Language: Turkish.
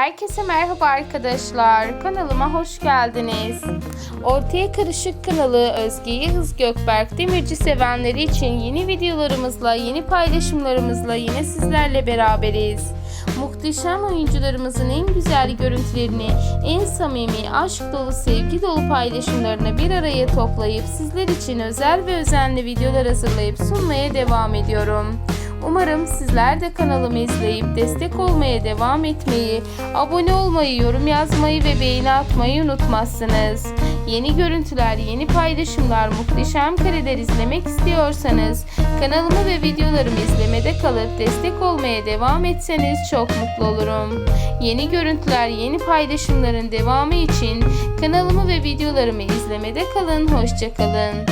Herkese merhaba arkadaşlar. Kanalıma hoş geldiniz. Ortaya Karışık kanalı Özge Yıldız Gökberk Demirci sevenleri için yeni videolarımızla, yeni paylaşımlarımızla yine sizlerle beraberiz. Muhteşem oyuncularımızın en güzel görüntülerini, en samimi, aşk dolu, sevgi dolu paylaşımlarını bir araya toplayıp sizler için özel ve özenli videolar hazırlayıp sunmaya devam ediyorum. Umarım sizler de kanalımı izleyip destek olmaya devam etmeyi, abone olmayı, yorum yazmayı ve beğeni atmayı unutmazsınız. Yeni görüntüler, yeni paylaşımlar, muhteşem kareler izlemek istiyorsanız kanalımı ve videolarımı izlemede kalıp destek olmaya devam etseniz çok mutlu olurum. Yeni görüntüler, yeni paylaşımların devamı için kanalımı ve videolarımı izlemede kalın. Hoşçakalın.